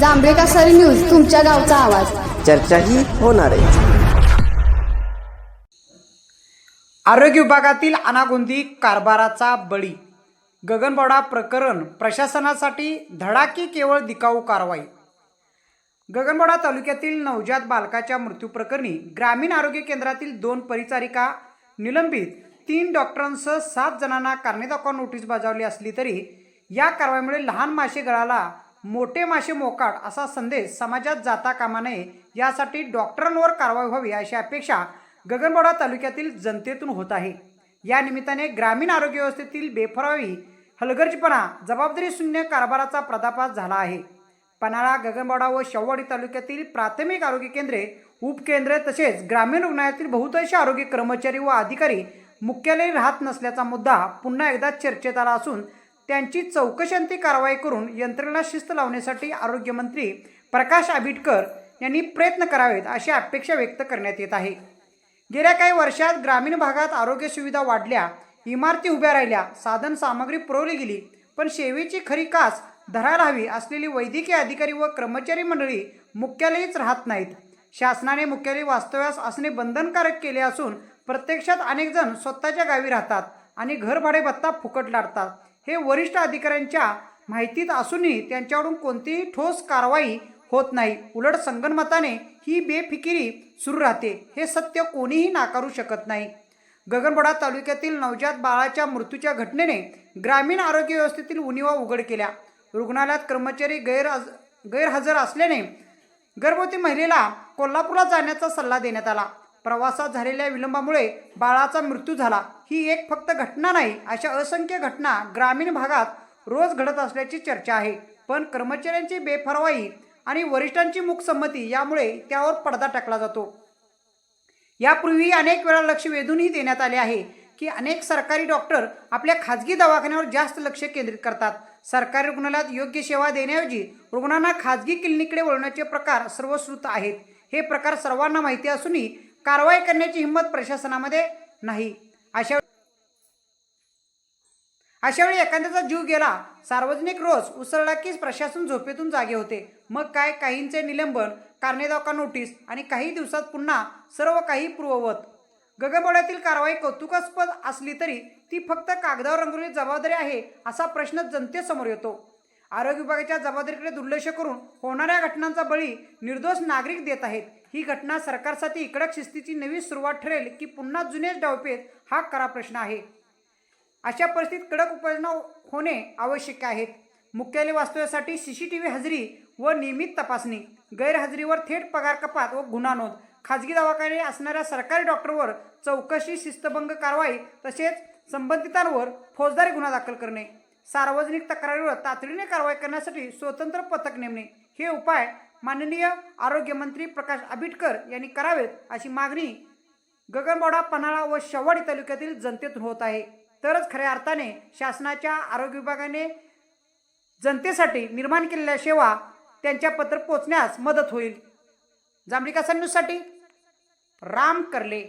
जांभेका सरी न्यूज तुमच्या गावचा आवाज. चर्चाही होणार आहे. आरोग्य विभागातील अनागोंदी कारभाराचा बळी. गगनबावडा प्रकरण प्रशासनासाठी धडाकी केवळ दिकाऊ कारवाई. गगनबावडा तालुक्यातील नवजात बालकाच्या मृत्यूप्रकरणी ग्रामीण आरोग्य केंद्रातील दोन परिचारिका निलंबित. तीन डॉक्टरांसह सात जणांना कारणे दाखवा नोटीस बजावली असली तरी या कारवाईमुळे लहान मासे गळाला मोठे मासे मोकाट असा संदेश समाजात जाता कामा नये यासाठी डॉक्टरांवर कारवाई व्हावी अशी अपेक्षा गगनबावडा तालुक्यातील जनतेतून होत आहे. या निमित्ताने ग्रामीण आरोग्य व्यवस्थेतील बेफरावी हलगर्जीपणा जबाबदारी शून्य कारभाराचा पर्दाफाश झाला आहे. पन्हाळा गगनबावडा व शववाडी तालुक्यातील प्राथमिक आरोग्य केंद्रे उपकेंद्रे तसेच ग्रामीण रुग्णालयातील बहुतांश आरोग्य कर्मचारी व अधिकारी मुख्यालयी राहत नसल्याचा मुद्दा पुन्हा एकदा चर्चेत आला असून त्यांची चौकशांती कारवाई करून यंत्रणा शिस्त लावण्यासाठी आरोग्यमंत्री प्रकाश आबिटकर यांनी प्रयत्न करावेत अशी अपेक्षा व्यक्त करण्यात येत आहे. गेल्या काही वर्षात ग्रामीण भागात आरोग्य सुविधा वाढल्या इमारती उभ्या राहिल्या साधन सामग्री पुरवली गेली पण सेवेची खरी कास धरायला हवी असलेली वैद्यकीय अधिकारी व कर्मचारी मंडळी मुख्यालयीच राहत नाहीत. शासनाने मुख्यालय वास्तव्यास असणे बंधनकारक केले असून प्रत्यक्षात अनेकजण स्वतःच्या गावी राहतात आणि घरभाडे भत्ता फुकट लाडतात. हे वरिष्ठ अधिकाऱ्यांच्या माहितीत असूनही त्यांच्याकडून कोणतीही ठोस कारवाई होत नाही. उलट संगनमताने ही बेफिकिरी सुरू राहते. हे सत्य कोणीही नाकारू शकत नाही. गगनबडा तालुक्यातील नवजात बाळाच्या मृत्यूच्या घटनेने ग्रामीण आरोग्य व्यवस्थेतील उणिवा उघड केल्या. रुग्णालयात कर्मचारी गैर गैरहजर असल्याने गर्भवती महिलेला कोल्हापूरला जाण्याचा सल्ला देण्यात आला. प्रवासात झालेल्या विलंबामुळे बाळाचा मृत्यू झाला. ही एक फक्त घटना नाही अशा असंख्य घटना ग्रामीण भागात रोज घडत असल्याची चर्चा आहे. पण कर्मचाऱ्यांची बेफरवाई आणि वरिष्ठांची मुखसंमती यामुळे त्यावर पडदा टाकला जातो. यापूर्वी अनेक वेळा लक्ष वेधूनही देण्यात आले आहे की अनेक सरकारी डॉक्टर आपल्या खाजगी दवाखान्यावर जास्त लक्ष केंद्रित करतात. सरकारी रुग्णालयात योग्य सेवा देण्याऐवजी रुग्णांना खाजगी क्लिनिककडे वळवण्याचे प्रकार सर्वश्रुत आहेत. हे प्रकार सर्वांना माहिती असूनही कारवाई करण्याची हिंमत प्रशासनामध्ये नाही. अशा अशावेळी एखाद्याचा जीव गेला सार्वजनिक रोज उसळला की प्रशासन झोपेतून जागे होते. मग काय? काहींचे निलंबन कारणे दाखवा नोटीस आणि काही दिवसात पुन्हा सर्व काही पूर्ववत. गगनबावड्यातील कारवाई कौतुकास्पद असली तरी ती फक्त कागदावर रंगवलेली जबाबदारी आहे असा प्रश्न जनतेसमोर येतो. आरोग्य विभागाच्या जबाबदारीकडे दुर्लक्ष करून होणाऱ्या घटनांचा बळी निर्दोष नागरिक देत आहेत. ही घटना सरकारसाठी कडक शिस्तीची नवी सुरुवात ठरेल की पुन्हा जुनेच डावपेच हा खरा प्रश्न आहे. अशा परिस्थितीत कडक उपाययोजना होणे आवश्यक आहेत. मुख्यालय वास्तव्यासाठी सी सी टी व्ही हजेरी व नियमित तपासणी गैरहजेरीवर थेट पगार कपात व गुन्हा नोंद खाजगी दवाखाने असणाऱ्या सरकारी डॉक्टरवर चौकशी शिस्तभंग कारवाई तसेच संबंधितांवर फौजदारी गुन्हा दाखल करणे सार्वजनिक तक्रारीवर तातडीने कारवाई करण्यासाठी स्वतंत्र पथक नेमणे हे उपाय माननीय आरोग्यमंत्री प्रकाश आंबेडकर यांनी करावेत अशी मागणी गगनबावडा पन्हाळा व शव्वाडी तालुक्यातील जनतेतून होत आहे. तरच खऱ्या अर्थाने शासनाच्या आरोग्य विभागाने जनतेसाठी निर्माण केलेल्या सेवा त्यांच्या पत्र पोचण्यास मदत होईल. जांभळी न्यूजसाठी राम करले.